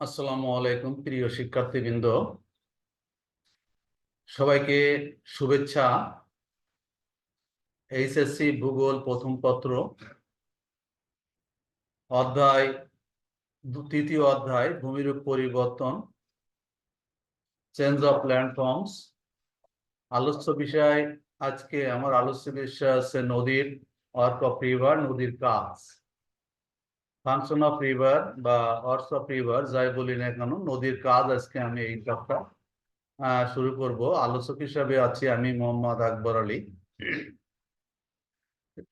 আসসালামু আলাইকুম, প্রিয় শিক্ষার্থীবৃন্দ। সবাইকে শুভেচ্ছা। এইচএসসি ভূগোল প্রথম পত্র, অধ্যায়, তৃতীয় অধ্যায়, ভূমিরূপ পরিবর্তন, চেঞ্জ অফ ল্যান্ডফর্মস আলোচ্য বিষয় আজকে আমার আলোচ্য বিষয় আছে নদীর, অর্ক রিভার নদীর কাজ। ফাংশন অফ রিভার বা অর্স অফ রিভার যাই বলি না কেন, নদীর কাজ আজকে আমি এই টপটা শুরু করব। আলোচক হিসাবে আছি আমি মোহাম্মদ আকবর আলী।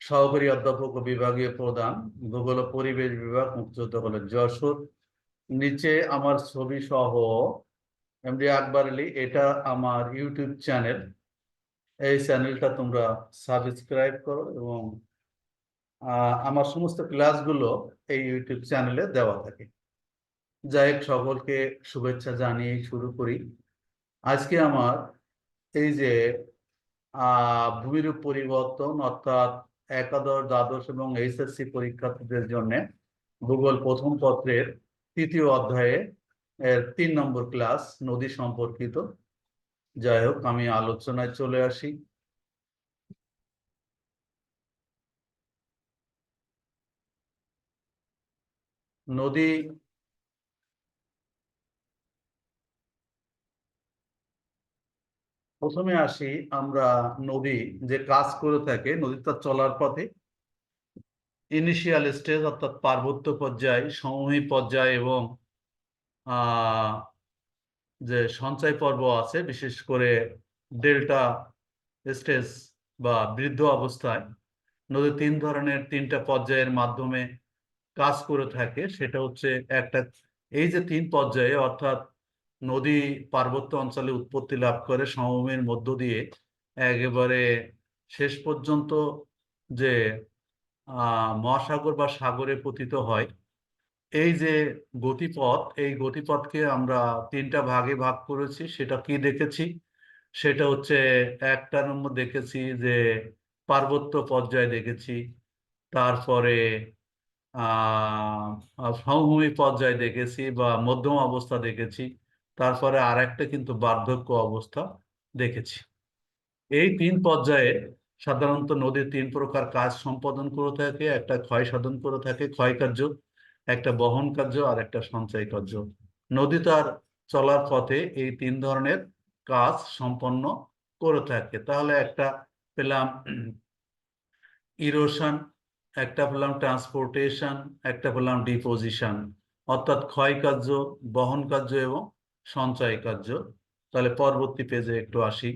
সহকারী অধ্যাপক বিভাগীয় প্রধান, ভূগোল পরিবেশ বিভাগ, মুক্তিযুদ্ধ কলেজ যশোর। নিচে আমার ছবি সহ এমডি আকবর আলী, এটা আমার ইউটিউব চ্যানেল। এই চ্যানেলটা তোমরা সাবস্ক্রাইব করো এবং আমার সমস্ত ক্লাসগুলো এই ইউটিউব চ্যানেলে দেওয়া থাকে। যাই হোক, সকলকে শুভেচ্ছা জানিয়ে শুরু করি। আজকে আমার এই যে ভূমিরূপ পরিবর্তন অর্থাৎ একাদশ, দ্বাদশ এবং এইচএসসি পরীক্ষার্থীদের জন্য ভূগোল প্রথম পত্রের তৃতীয় অধ্যায়ে এর তিন নম্বর ক্লাস নদী সম্পর্কিত। যাই হোক, আমি আলোচনায় চলে আসি। নদী প্রথমে আসি আমরা নদী যে কাজ করে থাকে তার চলার পথে। ইনিশিয়াল স্টেজ অর্থাৎ পার্বত্য পর্যায়, সমভূমি পর্যায় এবং যে সঞ্চয় পর্ব আছে, বিশেষ করে ডেল্টা স্টেজ বা বৃদ্ধ অবস্থায়। নদী তিন ধরনের, তিনটা পর্যায়ের মাধ্যমে কাজ করে থাকে, সেটা হচ্ছে একটা, এই যে তিন পর্যায়ে, অর্থাৎ নদী পার্বত্য অঞ্চলে উৎপত্তি লাভ করে সমভূমির মধ্য দিয়ে, একেবারে শেষ পর্যন্ত যে মহাসাগর বা সাগরে পতিত হয়, এই যে গতিপথ, এই গতিপথকে আমরা তিনটা ভাগে ভাগ করেছি, সেটা কি দেখেছি? সেটা হচ্ছে একটা নম্বর দেখেছি যে পার্বত্য পর্যায়ে দেখেছি, তারপরে সমভূমি পর্যায় দেখেছি বা মধ্যম অবস্থা দেখেছি। তারপরে আর একটা কিন্তু বার্ধক্য অবস্থা দেখেছি। এই তিন পর্যায়ে সাধারণত নদীর তিন প্রকার কাজ সম্পাদন করে থাকে। একটা ক্ষয় সাধন করে থাকে, ক্ষয় কার্য, একটা বহন কার্য আর একটা সঞ্চয় কার্য। নদী তার চলার পথে এই তিন ধরনের কাজ সম্পন্ন করে থাকে। তাহলে একটা পেলাম ইরোশন একটা পেলাম ট্রান্সপোর্টেশন একটা পেলাম ডিপোজিশন অর্থাৎ ক্ষয় কার্য, বহন কার্য এবং সঞ্চয় কার্য। তাহলে পরবর্তী পেজে একটু আসি।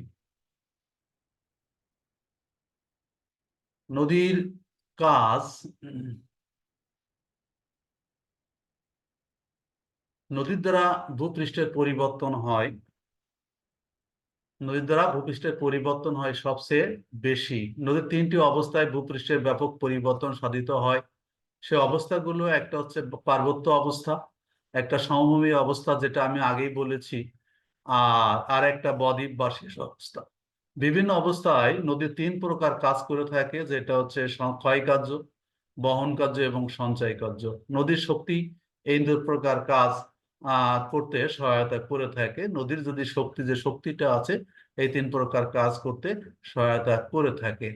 নদীর কাজ। নদীর দ্বারা ভূপৃষ্ঠের পরিবর্তন হয়। নদীর দ্বারা ভূপৃষ্ঠের পরিবর্তন হয় সবচেয়ে বেশি। নদীর তিনটি অবস্থায় ভূপৃষ্ঠের ব্যাপক পরিবর্তন সাধিত হয়। সে অবস্থাগুলো একটা হচ্ছে পার্বত্য অবস্থা, একটা সমভূমি অবস্থা যেটা আমি আগেই বলেছি, আর আর একটা বদ্বীপ বা শেষ অবস্থা। বিভিন্ন অবস্থায় নদী তিন প্রকার কাজ করে থাকে, যেটা হচ্ছে ক্ষয় কার্য, বহন কার্য এবং সঞ্চয় কার্য। নদীর শক্তি এই দু প্রকার কাজ করতে সহায়তা করে থাকে। নদীর যদি শক্তি, যে শক্তিটা আছে, এই তিন প্রকার কাজ করতে সহায়তা করে থাকে।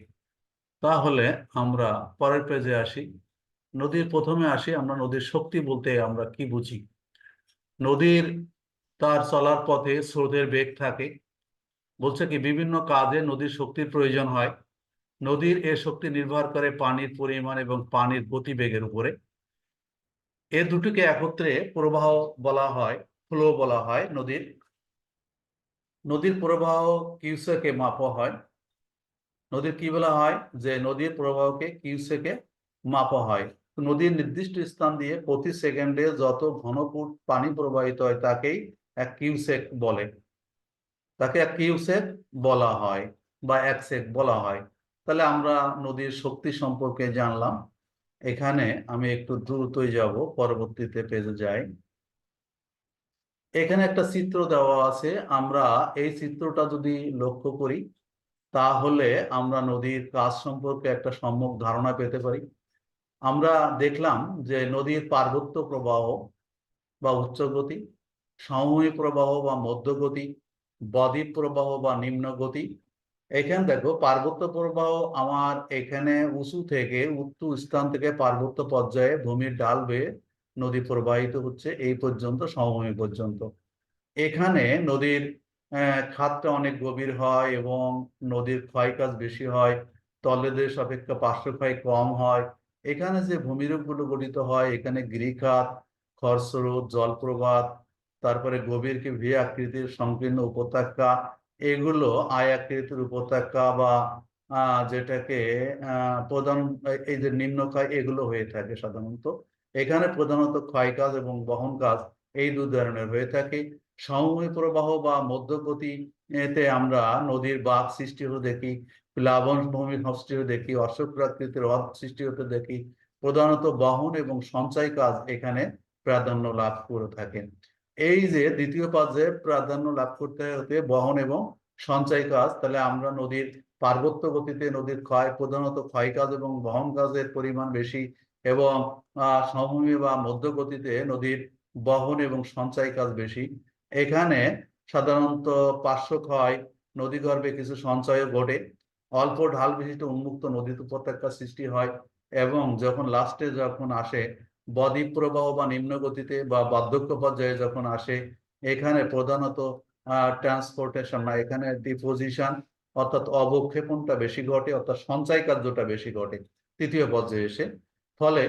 তাহলে আমরা পরের পেজে আসি। নদীর প্রথমে আসি, আমরা নদীর শক্তি বলতে আমরা কি বুঝি? নদীর তার চলার পথে স্রোতের বেগ থাকে। বলছে কি, বিভিন্ন কাজে নদীর শক্তির প্রয়োজন হয়। নদীর এ শক্তি নির্ভর করে পানির পরিমাণ এবং পানির গতিবেগের উপরে। এ দুটিকে একত্রে প্রবাহ বলা হয় ফ্লো বলা হয়, নদীর। নদীর প্রবাহ কিউসেকে মাপা হয়। নদীর কি বলা হয়? যে নদীর প্রবাহকে কিউসেকে মাপা হয়। নদীর নির্দিষ্ট স্থান দিয়ে প্রতি সেকেন্ডে যত ঘনফুট পানি প্রবাহিত হয়, তাকেই এক কিউসেক বলে। তাকে এক কিউসেক বলা হয় বা এক সেক বলা হয়। তাহলে আমরা নদীর শক্তি সম্পর্কে জানলাম। এখানে আমি একটু দ্রুতই যাব, পরবর্তীতে পেজে যাই। এখানে একটা চিত্র দেওয়া আছে, আমরা এই চিত্রটা যদি লক্ষ্য করি, তাহলে আমরা নদীর কাজ সম্পর্কে একটা সম্যক ধারণা পেতে পারি। আমরা দেখলাম যে নদীর পার্বত্য প্রবাহ বা উচ্চ গতি সমভূমি প্রবাহ বা মধ্যগতি, বদ্বীপ প্রবাহ বা নিম্ন গতি এখানে দেখো পার্বত্য প্রবাহ আমার এখানে উঁচু থেকে উত্তু স্থান থেকে পার্বত্য পর্যায়ে ভূমির ডাল বেয়ে নদী প্রবাহিত হচ্ছে এই পর্যন্ত, সমভূমি পর্যন্ত। এখানে নদীর খাতটা অনেক গভীর হয় এবং নদীর ক্ষয়কাজ বেশি হয় তলদেশ অপেক্ষা পার্শ্বক্ষয় কম হয়। এখানে যে ভূমিরূপগুলো গঠিত হয়, এখানে গিরিখাত খরস্রোত, জলপ্রপাত, তারপরে গভীর ভি আকৃতির সংকীর্ণ উপত্যকা এগুলো আয় আকৃতির উপত্যকা বা যেটাকে প্রধান এই যে নিম্নক্ষয় এগুলো হয়ে থাকে সাধারণত। এখানে প্রধানত ক্ষয় কাজ এবং বহন কাজ এই দু ধরনের হয়ে থাকে। সমভূমি প্রবাহ বা মধ্যগতি এতে আমরা নদীর বাঁধ সৃষ্টি হতে দেখি, প্লাবন ভূমি সৃষ্টি হতে দেখি অশ্বপ্রাকৃতির হ্রদ সৃষ্টি হতে দেখি। প্রধানত বহন এবং সঞ্চয় কাজ এখানে প্রাধান্য লাভ করে থাকে। এই যে দ্বিতীয় পাজে প্রাধান্য লাভ করতে হতে বহন এবং সঞ্চয় কাজ, তাহলে আমরা নদীর পার্বত্য গতিতে নদীর ক্ষয়, প্রধানত ক্ষয় কাজ এবং বহন কাজের পরিমাণ বেশি এবং সমভূমি বা মধ্য গতিতে নদীর বহন এবং সঞ্চয় কাজ বেশি। এখানে সাধারণত পার্শ্ব ক্ষয় নদীগর্ভে কিছু সঞ্চয় ঘটে। অল্প ঢাল বিশিষ্ট উন্মুক্ত নদী উপত্যকা সৃষ্টি হয় এবং যখন লাস্টে যখন আসে বদ্বীপ প্রবাহ বা নিম্ন গতিতে বা বার্ধক্য পর্যায়ে যখন আসে এখানে প্রধানত ট্রান্সপোর্টেশন না এখানে ডিপোজিশন অর্থাৎ অবক্ষেপণটা বেশি ঘটে অর্থাৎ সঞ্চয় কার্যটা বেশি ঘটে তৃতীয় পর্যায়ে এসে। ফলে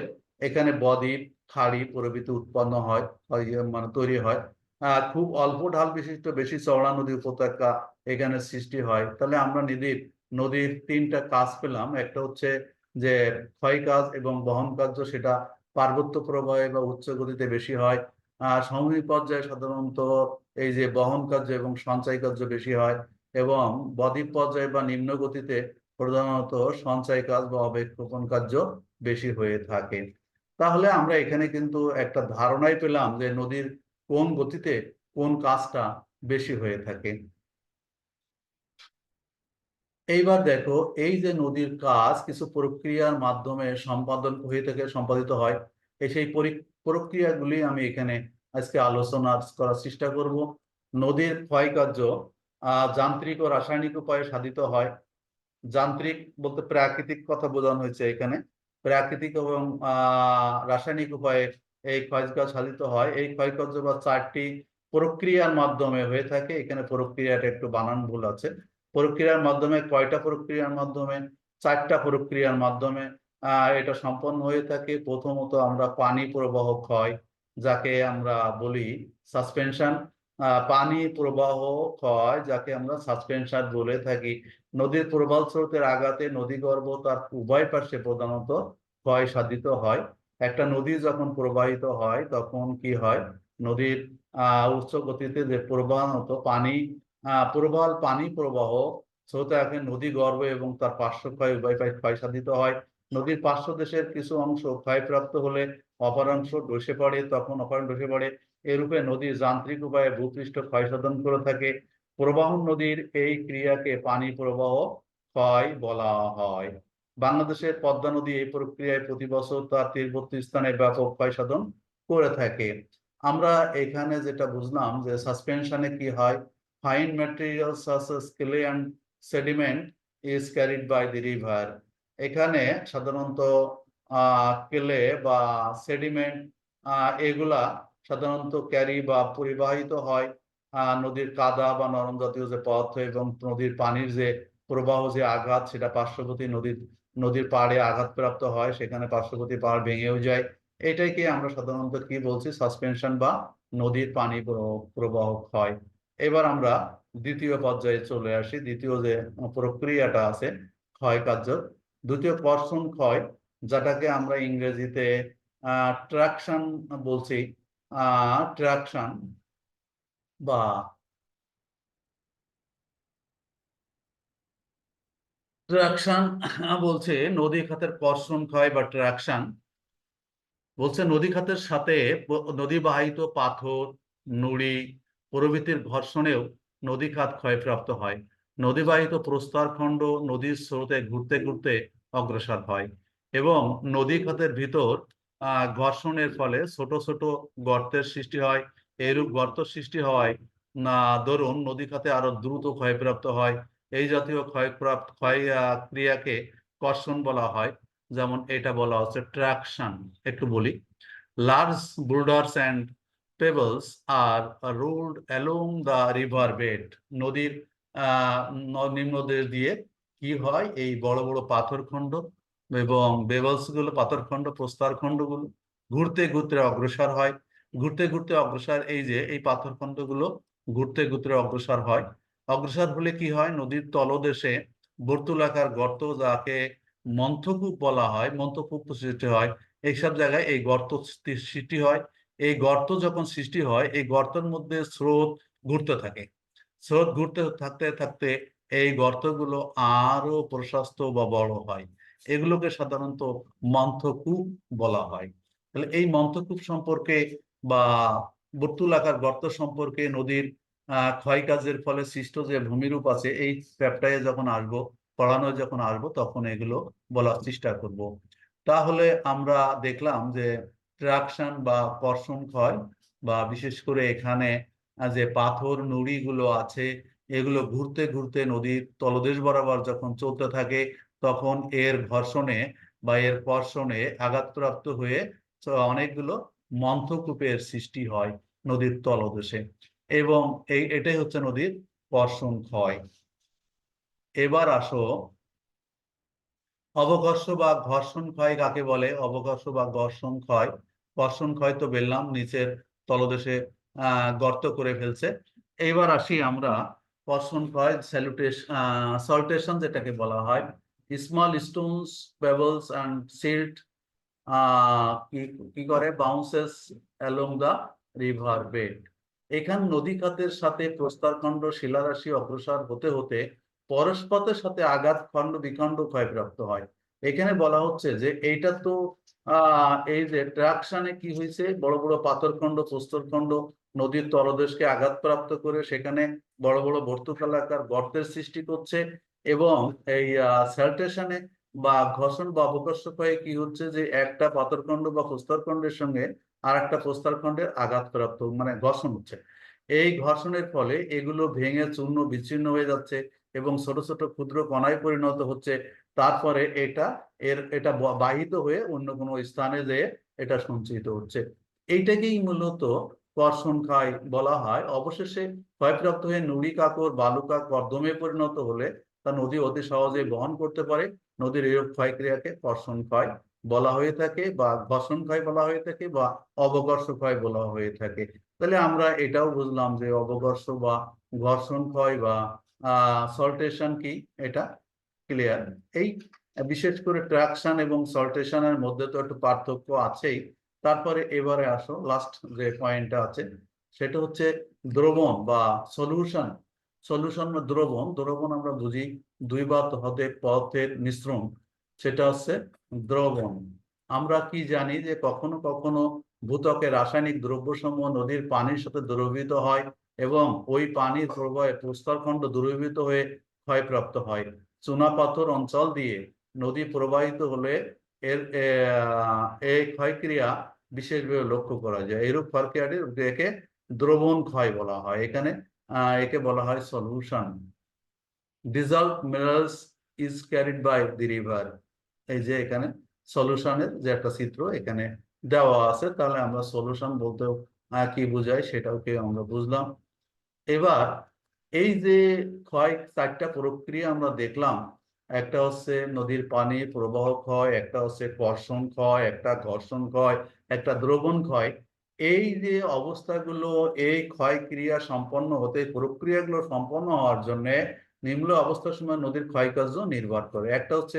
এখানে বদ্বীপ খাড়ি প্রভৃতি উৎপন্ন হয় ইয়ে, মানে তৈরি হয়। আহ খুব অল্প ঢাল বিশিষ্ট বেশি চওড়া নদী উপত্যকা এখানে সৃষ্টি হয়। তাহলে আমরা নদীর নদীর তিনটা কাজ পেলাম। একটা হচ্ছে যে ক্ষয় কাজ এবং বহন কার্য সেটা পার্বত্য প্রবাহে বা উচ্চ গতিতে বেশি হয়। আহ সমভূমি পর্যায়ে সাধারণত এই যে বহন কার্য এবং সঞ্চয় কার্য বেশি হয় এবং বদ্বীপ পর্যায়ে বা নিম্ন গতিতে প্রধানত সঞ্চয় কাজ বা অবক্ষেপণ কার্য বেশি হয়ে থাকে। তাহলে আমরা এখানে কিন্তু একটা ধারণাই পেলাম যে নদীর কোন গতিতে কোন কাজটা বেশি হয়ে থাকে। এইবার দেখো, এই যে নদীর কাজ কিছু প্রক্রিয়ার মাধ্যমে সম্পাদন হয়ে থাকে সম্পাদিত হয়, এই সেই পরি- প্রক্রিয়াগুলি আমি এখানে আজকে আলোচনা করার চেষ্টা করব। নদীর ক্ষয়কার্য যান্ত্রিক ও রাসায়নিক উপায়ে সাধিত হয়। যান্ত্রিক বলতে প্রাকৃতিক কথা বোঝানো হয়েছে এখানে। প্রাকৃতিক এবং রাসায়নিক উপায়ে এই ক্ষয়কাজ সাধিত হয়। এই ক্ষয়কার্য বা চারটি প্রক্রিয়ার মাধ্যমে হয়ে থাকে। এখানে প্রক্রিয়াটা একটু বানান ভুল আছে। প্রক্রিয়ার মাধ্যমে, কয়টা প্রক্রিয়ার মাধ্যমে, চারটা প্রক্রিয়ার মাধ্যমে এটা সম্পন্ন হয়ে থাকে। প্রথমত আমরা পানি প্রবাহ ক্ষয়, যাকে আমরা বলি সাসপেনশন। পানি প্রবাহ ক্ষয়, যাকে আমরা সাসপেনশন বলে থাকি। নদীর প্রবাল স্রোতের আঘাতে নদীগর্ভ তার উভয় পাশে প্রধানত ক্ষয় সাধিত হয়। একটা নদী যখন প্রবাহিত হয়, তখন কি হয়? নদীর উচ্চ গতিতে যে প্রবাহত পানি প্রবাল পানি প্রবাহ স্রোতে নদী গর্ভ এবং তার পার্শ্ব ক্ষয় উভয় পাশে ক্ষয় সাধিত হয়। নদীর পার্শ্ব দেশের কিছু অংশ ক্ষয়প্রাপ্ত হলে অপর অংশ ধসে পড়ে, তখন অপর ধসে পড়ে। এরূপে নদীর যান্ত্রিক উপায়ে ভূপৃষ্ঠ ক্ষয়সাধন করে থাকে। প্রবাহন নদীর এই ক্রিয়াকে পানি প্রবাহ ক্ষয় বলা হয়। বাংলাদেশের পদ্মা নদী এই প্রক্রিয়ায় প্রতি বছর তার তীরবর্তী স্থানে ব্যাপক ক্ষয় সাধন করে থাকে। আমরা এখানে যেটা বুঝলাম যে সাসপেনশনে কি হয় fine material such as clay and sediment is carried by the river এখানে সাধারণত কেলে বা সেডিমেন্ট এগুলা সাধারণত ক্যারি বা পরিবাহিত হয় নদীর কাদা বা নরম জাতীয় যে পদার্থ এবং নদীর পানির যে প্রবাহ যে আঘাত, সেটা পার্শ্ববর্তী নদীর নদীর পাড়ে আঘাতপ্রাপ্ত হয়, সেখানে পার্শ্ববর্তী পাহাড় ভেঙেও যায়। এটাকে আমরা সাধারণত কি বলছি? সাসপেনশন বা নদীর পানি প্রবাহ- ক্ষয় এবার আমরা দ্বিতীয় পর্যায়ে চলে আসি। দ্বিতীয় যে প্রক্রিয়াটা আছে, ক্ষয় কার্য। দ্বিতীয় কর্ষণ ক্ষয়, যেটাকে আমরা ইংরেজিতে ট্রাকশন বলছি। ট্রাকশন বা ট্রাকশন বলছে নদী খাতের কর্ষণ ক্ষয় বা ট্রাকশন বলছে নদী খাতের সাথে নদী বাহিত পাথর, নুড়ি প্রভৃতির ঘর্ষণেও নদী খাত ক্ষয়প্রাপ্ত হয়। নদীবাহিত প্রস্তরখণ্ড নদীর স্রোতে ঘুরতে ঘুরতে অগ্রসর হয় এবং নদী খাতের ভিতর ঘর্ষণের ফলে ছোট ছোট গর্তের সৃষ্টি হয়। এইরূপ গর্ত সৃষ্টি হওয়ায়, না, ধরুন নদী খাতে আরও দ্রুত ক্ষয়প্রাপ্ত হয়। এই জাতীয় ক্ষয়প্রাপ্ত, ক্ষয় ক্রিয়াকে কর্ষণ বলা হয়। যেমন এটা বলা হচ্ছে ট্রাকশন। একটু বলি। Large boulders and pebbles are rolled along the river bed নদীর নিম্নদেশ দিয়ে কি হয়? এই বড় বড় পাথরখণ্ড এবং বেবলসগুলো পাথরখণ্ড প্রস্তরখণ্ডগুলো ঘুরতে ঘুরতে অগ্রসর হয়। ঘুরতে ঘুরতে অগ্রসর, এই যে, এই পাথরখণ্ডগুলো ঘুরতে ঘুরতে অগ্রসর হয়। অগ্রসর হলে কি হয়? নদীর তলদেশে বর্তুলাকার গর্ত যাকে মন্থকূপ বলা হয়, মন্থকূপ সৃষ্টি হয়। এইসব জায়গায় এই গর্ত সৃষ্টি হয়। এই গর্ত যখন সৃষ্টি হয়, এই গর্তের মধ্যে স্রোত ঘুরতে থাকে। স্রোত ঘুরতে থাকতে থাকতে এই গর্তগুলো আরও প্রশস্ত বা বড় হয়। এগুলোকে সাধারণত মন্থকূপ বলা হয়। তাহলে এই মন্থকূপ সম্পর্কে বা বর্তুলাকার গর্ত সম্পর্কে নদীর ক্ষয় কাজের ফলে সৃষ্ট যে ভূমিরূপ আছে, এই চ্যাপ্টারে যখন আসব পড়ানো যখন আসব, তখন এগুলো বলার চেষ্টা করব। তাহলে আমরা দেখলাম যে ট্রাকশন বা কর্ষণ ক্ষয় বা বিশেষ করে এখানে যে পাথর নুড়ি গুলো আছে, এগুলো ঘুরতে ঘুরতে নদীর তলদেশ বরাবর যখন চলতে থাকে, তখন এর ঘর্ষণে বা এর কর্ষণে আঘাতপ্রাপ্ত হয়ে অনেকগুলো মন্থকূপের সৃষ্টি হয় নদীর তলদেশে। এবং এই, এটাই হচ্ছে নদীর কর্ষণ ক্ষয়। এবার আসো অবকর্ষ বা ঘর্ষণ ক্ষয় কাকে বলে? অবকর্ষ বা ঘর্ষণ ক্ষয় ঘর্ষণ ক্ষয় তো বললাম, নিচের তলদেশে গর্ত করে ফেলছে। এইবার আসি আমরা কর্ষণ ক্ষয় স্যালুটেশন সল্টেশন যেটাকে বলা হয়। Small stones pebbles and silt কি করে? Bounces along the river bed এখান নদী খাতের সাথে প্রস্তরখণ্ড, শিলারাশি অগ্রসর হতে হতে পরস্পরের সাথে আঘাত খণ্ড বিখণ্ড ক্ষয়প্রাপ্ত হয়। এখানে বলা হচ্ছে যে এইটা তো এই যে ট্রাকশানে কি হয়েছে? বড় বড় পাথরখণ্ড, প্রস্তরখণ্ড, নদীর তলদেশকে আঘাতপ্রাপ্ত করে সেখানে বড় বড় বর্তুকালাকার গর্তের সৃষ্টি করছে এবং এই স্যালটেশনে বা ঘর্ষণ বা অবকর্ষ ক্ষয়ে কি হচ্ছে যে একটা পাথরখণ্ড বা প্রস্তরখণ্ডের সঙ্গে আর একটা প্রস্তরখণ্ডের আঘাতপ্রাপ্ত মানে ঘর্ষণ হচ্ছে। এই ঘর্ষণের ফলে এগুলো ভেঙে চূর্ণ বিচ্ছিন্ন হয়ে যাচ্ছে এবং ছোট ছোট ক্ষুদ্র কণায় পরিণত হচ্ছে। তারপরে এটা, এর, এটা বাহিত হয়ে অন্য কোনো স্থানে যেয়ে এটা সঞ্চিত হচ্ছে। এইটাকেই মূলত কর্ষণ ক্ষয় বলা হয়। অবশেষে ক্ষয়প্রাপ্ত হয়ে নুড়ি কাকড় বালুকা, কর্দমে পরিণত হলে তা নদী অতি সহজে বহন করতে পারে। নদীর এরূপ ক্ষয়ক্রিয়াকে কর্ষণ ক্ষয় বলা হয়ে থাকে বা ঘর্ষণ ক্ষয় বলা হয়ে থাকে বা অবকর্ষ ক্ষয় বলা হয়ে থাকে। তাহলে আমরা এটাও বুঝলাম যে অবকর্ষ বা ঘর্ষণ ক্ষয় বা সল্টেশন কি এটা? ক্লিয়ার এই বিশেষ করে ট্রাকশন এবং সল্টেশনের মধ্যে তো একটু পার্থক্য আছেই। তারপরে এবারে আসো লাস্ট যে পয়েন্টটা আছে, সেটা হচ্ছে দ্রবণ বা সলিউশন সলিউশন বা দ্রবণ দ্রবণ আমরা বুঝি দুই বা হতে পথের মিশ্রণ, সেটা হচ্ছে দ্রবণ। আমরা কি জানি যে কখনো কখনো ভূতকে রাসায়নিক দ্রব্যসমূহ নদীর পানির সাথে দ্রবীভূত হয় এবং ওই পানির প্রবাহে প্রস্তরখণ্ড দ্রবীভূত হয়ে ক্ষয়প্রাপ্ত হয়। চুনাপাথর অঞ্চল দিয়ে নদী প্রবাহিত হলে এর এই ক্ষয়ক্রিয়া বিশেষভাবে লক্ষ্য করা যায়। এরূপ ক্ষয়ক্রিয়াটি একে দ্রবণ ক্ষয় বলা হয়। এখানে একে বলা হয় solution dissolved minerals is carried by the river এই যে এখানে সলিউশনের যে একটা চিত্র এখানে দেওয়া আছে, তাহলে আমরা সলিউশন বলতেও কি বোঝায় সেটাও কি আমরা বুঝলাম। এবার এই যে ক্ষয় চারটা প্রক্রিয়া আমরা দেখলাম, একটা হচ্ছে নদীর পানি প্রবাহ ক্ষয়, একটা হচ্ছে কর্ষণ ক্ষয়, একটা ঘর্ষণ ক্ষয়, একটা দ্রবণ ক্ষয়। এই যে অবস্থাগুলো, এই ক্ষয় ক্রিয়া সম্পন্ন হতে, প্রক্রিয়াগুলো সম্পন্ন হওয়ার জন্য নিম্ন অবস্থার সময় নদীর ক্ষয়কার্য নির্ভর করে। একটা হচ্ছে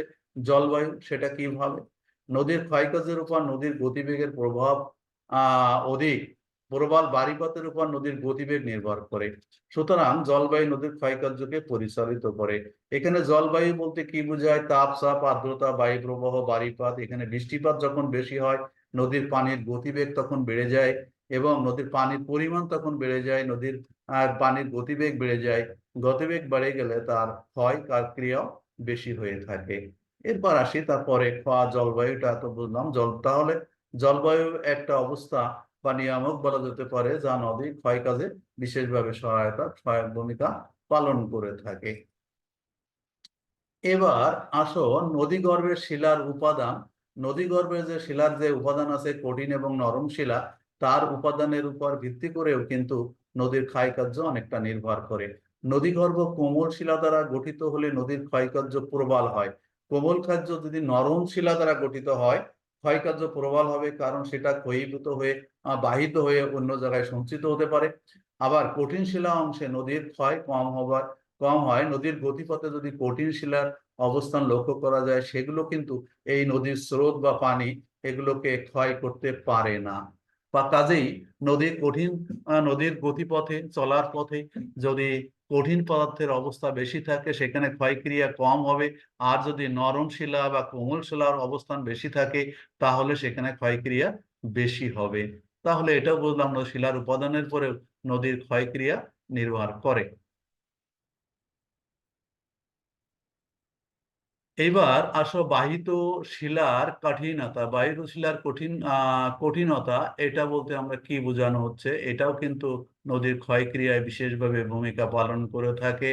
জলবায়ু, সেটা কীভাবে? নদীর ক্ষয়কার্যের উপর নদীর গতিবেগের প্রভাব অধিক। প্রবল বাড়িপথের উপর নদীর গতিবেগ নির্ভর করে। সুতরাং জলবায়ু নদীর ক্ষয়কার্যকে পরিচালিত করে। এখানে জলবায়ু বলতে কি বোঝায়? তাপ, চাপ, আর্দ্রতা বায়ু প্রবাহ বাড়িপাত এখানে বৃষ্টিপাত যখন বেশি হয়, নদীর পানির গতিবেগ তখন বেড়ে যায় এবং নদীর পানির পরিমাণ তখন বেড়ে যায়, নদীর পানির গতিবেগ বেড়ে যায়। গতিবেগ বেড়ে গেলে তার ক্ষয় কার ক্রিয়াও বেশি হয়ে থাকে। এরপর আসি তারপরে খাওয়া জলবায়ুটা তো বুঝলাম। জল, তাহলে জলবায়ু একটা অবস্থা বা নিয়ামক বলা যেতে পারে, যা নদী ক্ষয় কাজে বিশেষভাবে সহায়তা সহায়ক ভূমিকা পালন করে থাকে। এবার আসো নদীগর্ভের শিলার উপাদান। নদীগর্ভের যে শিলার যে উপাদান আছে, কঠিন এবং নরম শিলা, তার উপাদানের উপর ভিত্তি করেও কিন্তু নদীর ক্ষয়কার্য অনেকটা নির্ভর করে। নদীগর্ভ কোমল শিলা দ্বারা গঠিত হলে নদীর ক্ষয়কার্য প্রবল হয়। কোমল কার্য যদি নরম শিলা দ্বারা গঠিত হয় ক্ষয়কার্য প্রবল হবে কারণ সেটা ক্ষয়ীভূত হয়ে বাহিত হয়ে অন্য জায়গায় সঞ্চিত হতে পারে। আবার কঠিন শিলা অংশে নদীর ক্ষয় কম হবার, কম হয়। নদীর গতিপথে যদি কঠিন শিলার অবস্থান লক্ষ্য করা যায়, সেগুলো কিন্তু এই নদীর স্রোত বা পানি এগুলোকে ক্ষয় করতে পারে না। বা কাজেই নদীর কঠিন নদীর গতিপথে, চলার পথে যদি কঠিন পদার্থের অবস্থা বেশি থাকে, সেখানে ক্ষয়ক্রিয়া কম হবে। আর যদি নরম শিলা বা কোমল শিলার অবস্থান বেশি থাকে, তাহলে সেখানে ক্ষয়ক্রিয়া বেশি হবে। তাহলে এটাও বুঝলাম শিলার উপাদানের পরেও নদীর ক্ষয়ক্রিয়া নির্ভর করে। এইবার আসো বাহিত শিলার কঠিনতা বাহিত শিলার কঠিন কঠিনতা এটা বলতে আমরা কি বোঝানো হচ্ছে? এটাও কিন্তু নদীর ক্ষয়ক্রিয়ায় বিশেষভাবে ভূমিকা পালন করে থাকে।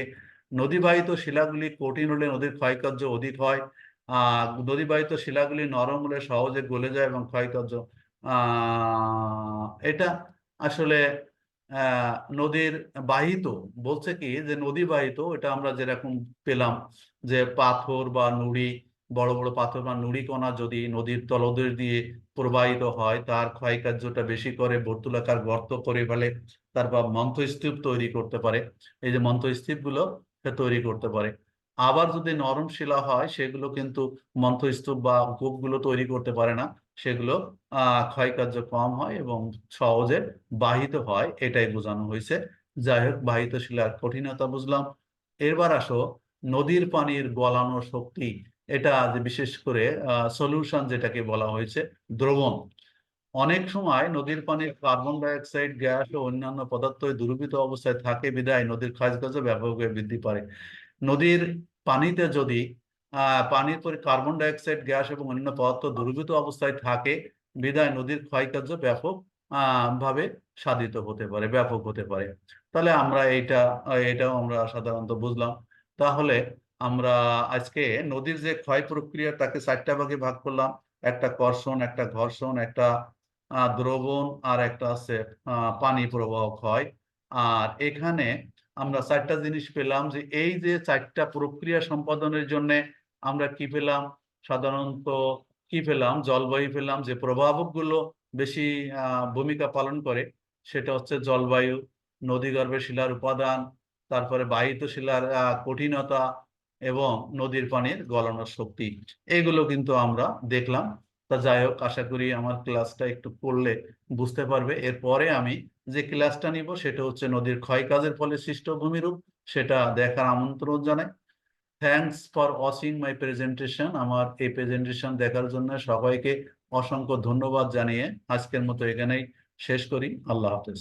নদীবাহিত শিলাগুলি কঠিন হলে নদীর ক্ষয়কার্য অধিক হয়। নদীবাহিত শিলাগুলি নরম হলে সহজে গলে যায় এবং ক্ষয়কার্য এটা আসলে নদীর বাহিত বলছে কি যে নদী বাহিত এটা আমরা যেরকম পেলাম যে পাথর বা নুড়ি, বড় বড় পাথর বা নুড়ি কণা যদি নদীর তলদেশ দিয়ে প্রবাহিত হয় তার ক্ষয়কার্যটা বেশি করে, বর্তুলাকার গর্ত করে ফেলে, তারপর মন্থস্তূপ তৈরি করতে পারে। এই যে মন্থস্তূপগুলো তৈরি করতে পারে। আবার যদি নরম শিলা হয় সেগুলো কিন্তু মন্থস্তূপ বা কূপগুলো তৈরি করতে পারে না। সেগুলো ক্ষয়কার্য কম হয় এবং সহজে বাহিত হয়, এটাই বোঝানো হয়েছে। যাই হোক বাহিত শিলার কঠিনতা বুঝলাম। এবার আসো, নদীর পানির গলানো শক্তি, এটা বিশেষ করে সলিউশন যেটাকে বলা হয়েছে, দ্রবণ। অনেক সময় নদীর পানির কার্বন ডাইঅক্সাইড গ্যাস ও অন্যান্য পদার্থ দ্রবীভূত অবস্থায় থাকে বিদায় নদীর ক্ষয়কার্য ব্যাপকভাবে বৃদ্ধি পায় নদীর পানিতে যদি পানির পরে কার্বন ডাইঅক্সাইড গ্যাস এবং অন্যান্য পদার্থ দ্রবীভূত অবস্থায় থাকে। বিধায় নদীর ক্ষয়কার্য ব্যাপক ভাবে সাধিত হতে পারে, ব্যাপক হতে পারে। তাহলে আমরা এইটা, এটাও আমরা সাধারণত বুঝলাম। তাহলে আমরা আজকে নদীর যে ক্ষয় প্রক্রিয়া, তাকে চারটা ভাগে ভাগ করলাম। একটা কর্ষণ, একটা ঘর্ষণ, একটা দ্রবণ আর একটা আছে পানি প্রবাহ ক্ষয়। আর এখানে আমরা চারটা জিনিস পেলাম যে, এই যে চারটা প্রক্রিয়া সম্পাদনের জন্য আমরা কি পেলাম? সাধারণত কি পেলাম? জলবায়ু পেলাম, যে প্রভাবকগুলো বেশি ভূমিকা পালন করে, সেটা হচ্ছে জলবায়ু নদীগর্ভে শিলার উপাদান, তারপরে বাহিত শিলার কঠিনতা এবং নদীর পানির গলানোর শক্তি। এগুলো কিন্তু আমরা দেখলাম। তা যাই হোক, আশা করি আমার ক্লাসটা একটু পড়লে বুঝতে পারবে। এরপরে আমি যে ক্লাসটা নিব, সেটা হচ্ছে নদীর ক্ষয় কাজের ফলে সৃষ্ট ভূমিরূপ, সেটা দেখার আমন্ত্রণ জানাই। Thanks for watching my presentation আমার এই প্রেজেন্টেশন দেখার জন্য সবাইকে অসংখ্য ধন্যবাদ জানিয়ে আজকের মতো এখানেই শেষ করি। আল্লাহ হাফেজ।